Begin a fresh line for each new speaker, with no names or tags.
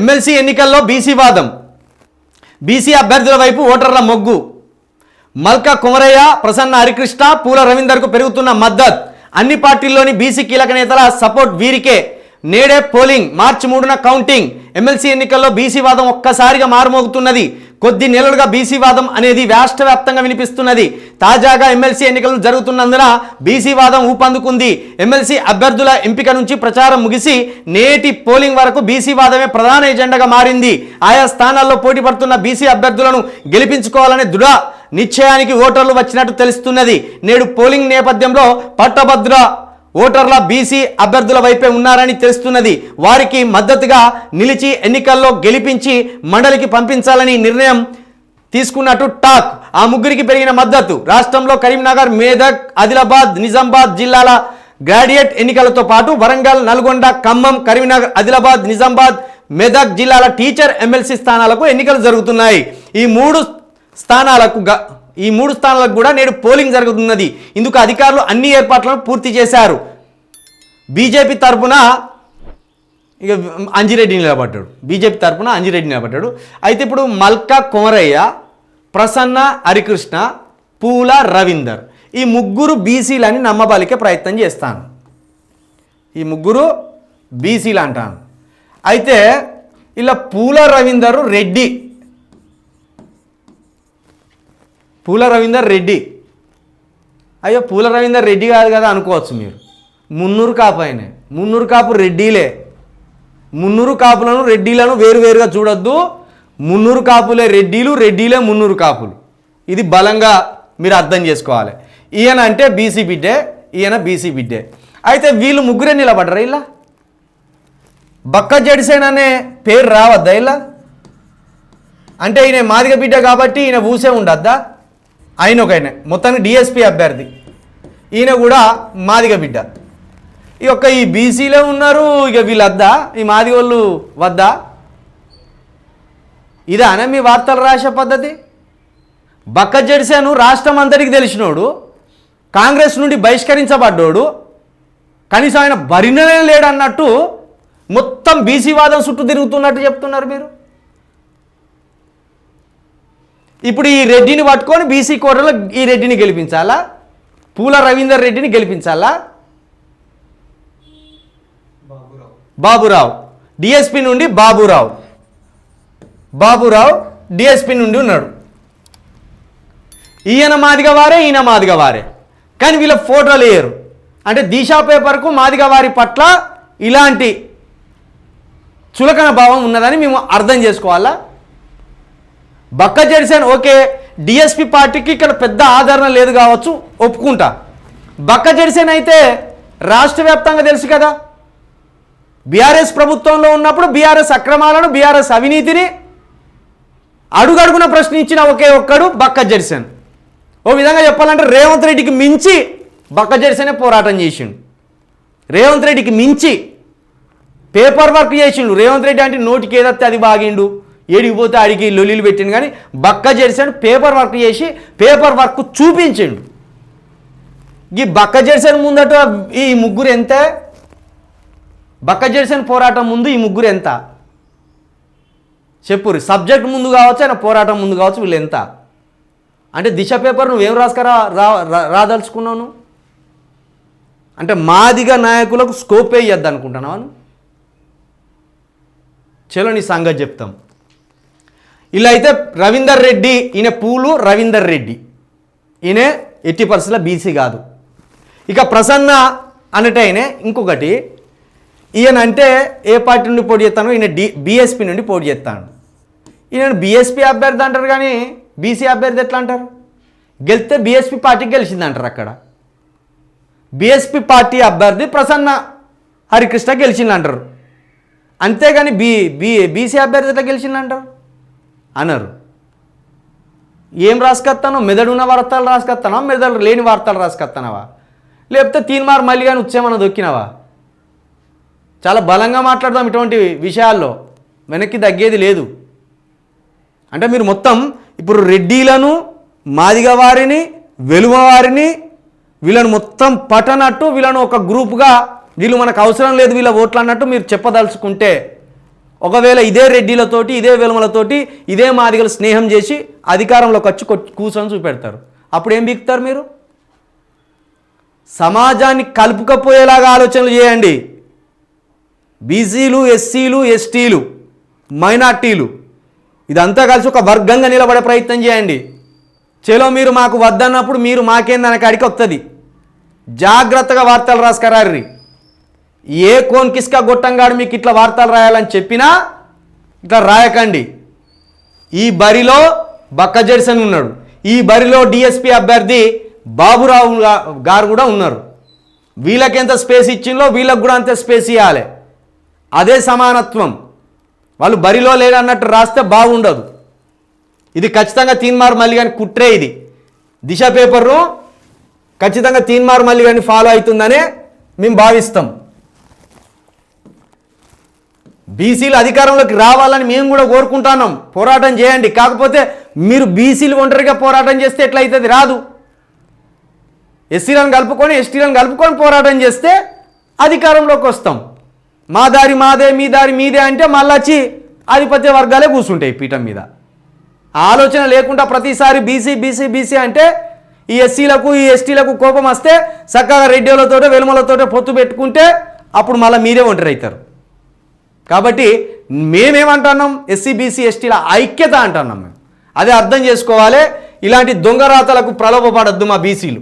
MLC ఎన్నికల్లో BC వాదం. BC అభ్యర్థుల వైపు ఓటర్ల మొగ్గు. మల్కా కుమరయ్య ప్రసన్న హరికృష్ణ పూల రవీందర్కు పెరుగుతున్న మద్దతు. అన్ని పార్టీల్లోని బీసీ కీలక నేతల సపోర్ట్ వీరికే. నేడే పోలింగ్ మార్చి మూడున కౌంటింగ్. ఎమ్మెల్సీ ఎన్నికల్లో బీసీ వాదం ఒక్కసారిగా మారుమోగుతున్నది. కొద్ది నెలలుగా బీసీ వాదం అనేది రాష్ట్ర వ్యాప్తంగా వినిపిస్తున్నది. తాజాగా ఎమ్మెల్సీ ఎన్నికలు జరుగుతున్నందున బీసీ వాదం ఊపందుకుంది. ఎమ్మెల్సీ అభ్యర్థుల ఎంపిక నుంచి ప్రచారం ముగిసి నేటి పోలింగ్ వరకు బీసీ వాదమే ప్రధాన ఎజెండాగా మారింది. ఆయా స్థానాల్లో పోటీ పడుతున్న బీసీ అభ్యర్థులను గెలిపించుకోవాలనే దృఢ నిశ్చయానికి ఓటర్లు వచ్చినట్టు తెలుస్తున్నది. నేడు పోలింగ్ నేపథ్యంలో పట్టభద్ర ఓటర్ల బీసీ అభ్యర్థుల వైపే ఉన్నారని తెలుస్తున్నది. వారికి మద్దతుగా నిలిచి ఎన్నికల్లో గెలిపించి మండలికి పంపించాలని నిర్ణయం తీసుకున్నట్టు టాక్. ఆ ముగ్గురికి పెరిగిన మద్దతు. రాష్ట్రంలో కరీంనగర్ మేదక్ ఆదిలాబాద్ నిజామాబాద్ జిల్లాల గ్రాడ్యుయేట్ ఎన్నికలతో పాటు వరంగల్ నల్గొండ ఖమ్మం కరీంనగర్ ఆదిలాబాద్ నిజామాబాద్ మెదక్ జిల్లాల టీచర్ ఎమ్మెల్సీ స్థానాలకు ఎన్నికలు జరుగుతున్నాయి. ఈ మూడు స్థానాలకు గ- ఈ మూడు స్థానాలకు కూడా నేడు పోలింగ్ జరుగుతున్నది. ఇందుకు అధికారులు అన్ని ఏర్పాట్లను పూర్తి చేశారు. బీజేపీ తరపున ఇక అంజిరెడ్డి నిలబడ్డాడు. బీజేపీ తరపున అంజిరెడ్డి నిలబడ్డాడు. అయితే ఇప్పుడు మల్కా కుమరయ్య ప్రసన్న హరికృష్ణ పూల రవీందర్ ఈ ముగ్గురు బీసీలని నమ్మబలికే ప్రయత్నం చేస్తాను. ఈ ముగ్గురు బీసీలు అంటాను. అయితే ఇలా పూల రవీందర్ రెడ్డి పూల రవీందర్ రెడ్డి. అయ్యో పూల రవీందర్ రెడ్డి కాదు కదా అనుకోవచ్చు మీరు. మున్నూరు కాపు ఆయన మున్నూరు కాపు రెడ్డీలే. మున్నూరు కాపులను రెడ్డీలను వేరువేరుగా చూడొద్దు. మున్నూరు కాపులే రెడ్డీలు రెడ్డిలే మున్నూరు కాపులు. ఇది బలంగా మీరు అర్థం చేసుకోవాలి. ఈయన అంటే బీసీ బిడ్డే ఈయన బీసీ బిడ్డే. అయితే వీళ్ళు ముగ్గురే నిలబడరా ఇలా? బక్క జడిసేన్ అనే పేరు రావద్దా ఇలా? అంటే ఈయన మాదిగ బిడ్డ కాబట్టి ఈయన ఊసే ఉండద్దా? ఆయన ఒక ఆయన మొత్తానికి డిఎస్పి అభ్యర్థి. ఈయన కూడా మాదిగ బిడ్డ. ఈ యొక్క ఈ బీసీలో ఉన్నారు ఇక వీళ్ళద్దా? ఈ మాది వాళ్ళు వద్దా? ఇదానే మీ వార్తలు రాసే పద్ధతి? బక్క జెడ్సేను రాష్ట్రం అంతటికి తెలిసినోడు కాంగ్రెస్ నుండి బహిష్కరించబడ్డోడు కనీసం ఆయన బరిననే లేడన్నట్టు మొత్తం బీసీ వాదం చుట్టూ తిరుగుతున్నట్టు చెప్తున్నారు మీరు. ఇప్పుడు ఈ రెడ్డిని పట్టుకొని బీసీ కోటలో ఈ రెడ్డిని గెలిపించాలా? పూల రవీందర్ రెడ్డిని గెలిపించాలా? బాబురావు. డిఎస్పి నుండి బాబురావు. బాబురావు డిఎస్పి నుండి ఉన్నాడు. ఈయన మాదిగ వారే ఈయన మాదిగ వారే. కానీ వీళ్ళ ఫోటోలు వేయరు. అంటే దిశా పేపర్కు మాదిగ వారి పట్ల ఇలాంటి చులకన భావం ఉన్నదని మేము అర్థం చేసుకోవాలా? బక్క జడిసాన్ ఓకే డిఎస్పి పార్టీకి ఇక్కడ పెద్ద ఆదరణ లేదు కావచ్చు ఒప్పుకుంటా. బక్క జడిసేన్ అయితే రాష్ట్ర వ్యాప్తంగా తెలుసు కదా? బీఆర్ఎస్ ప్రభుత్వంలో ఉన్నప్పుడు బీఆర్ఎస్ అక్రమాలను బీఆర్ఎస్ అవినీతిని అడుగడుగున ప్రశ్నించిన ఒకే ఒక్కడు బక్క జెర్సన్. ఓ విధంగా చెప్పాలంటే రేవంత్ రెడ్డికి మించి బక్క జెర్సనే పోరాటం చేసిండు. రేవంత్ రెడ్డికి మించి పేపర్ వర్క్ చేసిండు. రేవంత్ రెడ్డి అంటే నోటికి ఏదైతే అది బాగిండు. ఏడికి పోతే ఆడికి లొల్లిలు పెట్టిండు కానీ బక్క జెర్సన్ పేపర్ వర్క్ చేసి పేపర్ వర్క్ చూపించిండు. ఈ బక్క జెర్సన్ ముందట ఈ ముగ్గురు ఎంత బక్క జెర్సన్ పోరాటం ముందు ఈ ముగ్గురు ఎంత? చెప్పురు సబ్జెక్ట్ ముందు కావచ్చు ఆయన పోరాటం ముందు కావచ్చు వీళ్ళు ఎంత? అంటే దిశ పేపర్ నువ్వేం రాసుకరా రా రా- రాదలుచుకున్నావు నువ్వు? అంటే మాదిగా నాయకులకు స్కోప్ వేయద్దు అనుకుంటున్నావా చలో నీ సంగతి చెప్తాం. ఇలా అయితే రవీందర్ రెడ్డి ఈయన పూలు రవీందర్ రెడ్డి. ఈయన ఎట్టి పరిస్థితుల్లో బీసీ కాదు. ఇక ప్రసన్న అనేటైనే ఇంకొకటి ఈయన అంటే ఏ పార్టీ నుండి పోటీ చేస్తాను? ఈయన డి బీఎస్పీ నుండి పోటీ చేస్తాను ఈయన బీఎస్పీ అభ్యర్థి అంటారు కానీ బీసీ అభ్యర్థి ఎట్లా అంటారు? గెలిస్తే బీఎస్పీ పార్టీకి గెలిచింది అంటారు అక్కడ. బీఎస్పీ పార్టీ అభ్యర్థి ప్రసన్న హరికృష్ణ గెలిచింది అంటారు అంతేగాని బీ బీ బీసీ అభ్యర్థి ఎట్లా గెలిచింది అంటారు అన్నారు ఏం రాసుకొస్తానో? మెదడున్న వార్తలు రాసుకొస్తానా మెదడు లేని వార్తలు రాసుకొస్తానవా? లేకపోతే తీన్మార్ మళ్ళీ కానీ ఉచ్చేమన్నా దొక్కినావా? చాలా బలంగా మాట్లాడదాం ఇటువంటి విషయాల్లో. వెనక్కి తగ్గేది లేదు. అంటే మీరు మొత్తం ఇప్పుడు రెడ్డీలను మాదిగ వారిని వెలువ వారిని మొత్తం పట్టనట్టు వీళ్ళను ఒక గ్రూప్గా వీళ్ళు మనకు అవసరం లేదు వీళ్ళ ఓట్లు అన్నట్టు మీరు చెప్పదలుచుకుంటే ఒకవేళ ఇదే రెడ్డిలతోటి ఇదే వెలుమలతోటి ఇదే మాదిగలు స్నేహం చేసి అధికారంలోకి వచ్చి కూర్చొని చూపెడతారు. అప్పుడు ఏం బిగుతారు మీరు? సమాజాన్ని కలుపుకపోయేలాగా ఆలోచనలు చేయండి. బీసీలు ఎస్సీలు ఎస్టీలు మైనార్టీలు ఇదంతా కలిసి ఒక వర్గంగా నిలబడే ప్రయత్నం చేయండి. చలో మీరు మాకు వద్దన్నప్పుడు మీరు మాకేందనే కాడికి వస్తుంది జాగ్రత్తగా వార్తలు రాసుకరారి ఏ కోన్ కిస్కా గొట్టంగాడు మీకు ఇట్లా వార్తలు రాయాలని చెప్పినా ఇట్లా రాయకండి. ఈ బరిలో బక్క జెడ్సన్ ఉన్నాడు. ఈ బరిలో డిఎస్పి అభ్యర్థి బాబురావు గారు కూడా ఉన్నారు. వీళ్ళకి ఎంత స్పేస్ ఇచ్చిందో వీళ్ళకి కూడా అంతే స్పేస్ ఇవ్వాలి అదే సమానత్వం. వాళ్ళు బరిలో లేడన్నట్టు రాస్తే బాగుండదు. ఇది ఖచ్చితంగా తీన్మార్ మళ్ళీ కానీ కుట్రే ఇది. దిశ పేపరు ఖచ్చితంగా తీన్మార్ మళ్ళీ కానీ ఫాలో అవుతుందనే మేము భావిస్తాం. బీసీలు అధికారంలోకి రావాలని మేము కూడా కోరుకుంటున్నాం. పోరాటం చేయండి. కాకపోతే మీరు బీసీలు ఒంటరిగా పోరాటం చేస్తే ఎట్లయితుంది రాదు. ఎస్సీలను కలుపుకొని ఎస్టీలను కలుపుకొని పోరాటం చేస్తే అధికారంలోకి వస్తాం. మా దారి మాదే మీ దారి మీదే అంటే మళ్ళీ వచ్చి ఆధిపత్య వర్గాలే కూర్చుంటాయి పీఠం మీద. ఆలోచన లేకుండా ప్రతిసారి బీసీ బీసీ బీసీ అంటే ఈ ఎస్సీలకు ఈ ఎస్టీలకు కోపం వస్తే చక్కగా రెడ్డిలతో వెలుమలతో పొత్తు పెట్టుకుంటే అప్పుడు మళ్ళీ మీరే ఒంటరి అవుతారు. కాబట్టి మేమేమంటున్నాం? ఎస్సీ బీసీ ఎస్టీల ఐక్యత అంటున్నాం మేము. అదే అర్థం చేసుకోవాలి. ఇలాంటి దొంగరాతలకు ప్రలోభపడద్దు మా బీసీలు.